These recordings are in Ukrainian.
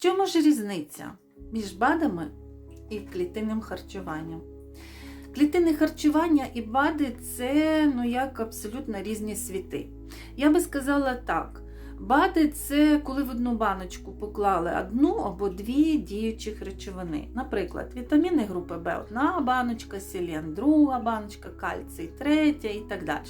чому ж різниця між БАДами і клітинним харчуванням? Клітинне харчування і БАДи це ну, як абсолютно різні світи. Я би сказала так. БАДи це коли в одну баночку поклали одну або дві діючих речовини. Наприклад, вітаміни групи В одна баночка, селен, друга баночка, кальцій, третя і так далі.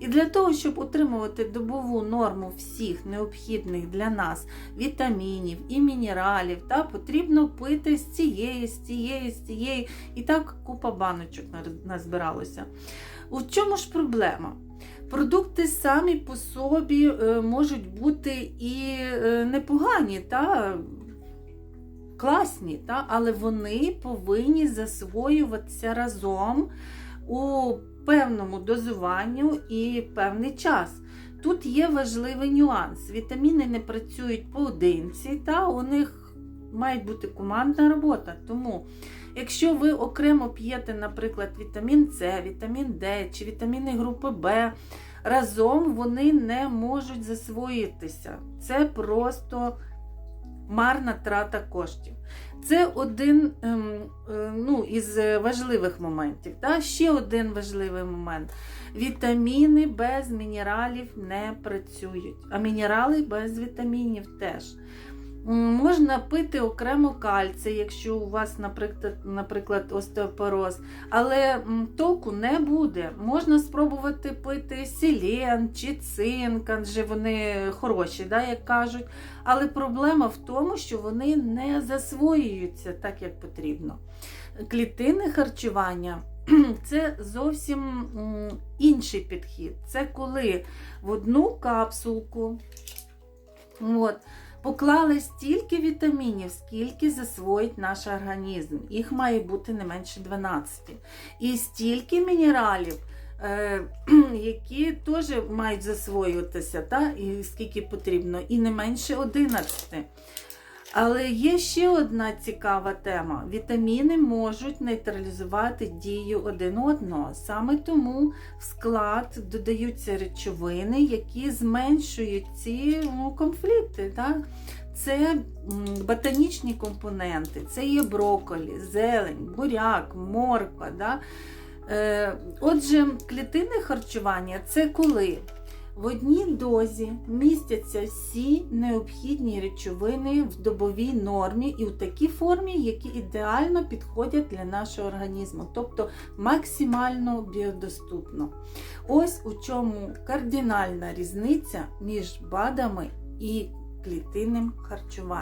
І для того, щоб отримувати добову норму всіх необхідних для нас вітамінів і мінералів, та, потрібно пити з цієї, з цієї, з цієї. І так купа баночок назбиралося. У чому ж проблема? Продукти самі по собі е, можуть бути і е, непогані, та класні, та, але вони повинні засвоюватися разом у певному дозуванню і певний час. Тут є важливий нюанс. Вітаміни не працюють поодинці, та у них має бути командна робота. Тому, якщо ви окремо п'єте, наприклад, вітамін С, вітамін Д чи вітаміни групи Б, разом вони не можуть засвоїтися. Це просто марна трата коштів. Це один ем, е, ну, із важливих моментів. Та? Ще один важливий момент. Вітаміни без мінералів не працюють, а мінерали без вітамінів теж. Можна пити окремо кальцій, якщо у вас, наприклад, наприклад, остеопороз, але толку не буде. Можна спробувати пити селен чи цинк, адже вони хороші, да, як кажуть. Але проблема в тому, що вони не засвоюються так, як потрібно. Клітинне харчування це зовсім інший підхід. Це коли в одну капсулку. От, Поклали стільки вітамінів, скільки засвоїть наш організм. Їх має бути не менше 12. І стільки мінералів, е, які теж мають засвоюватися, та? і скільки потрібно, і не менше 11. Але є ще одна цікава тема: вітаміни можуть нейтралізувати дію один одного. Саме тому в склад додаються речовини, які зменшують ці ну, конфлікти. Так? Це ботанічні компоненти, це є брокколі, зелень, буряк, морква. Да? Е, Отже, клітинне харчування це коли в одній дозі містяться всі необхідні речовини в добовій нормі і в такій формі, які ідеально підходять для нашого організму, тобто максимально біодоступно. Ось у чому кардинальна різниця між БАДами і клітинним харчуванням.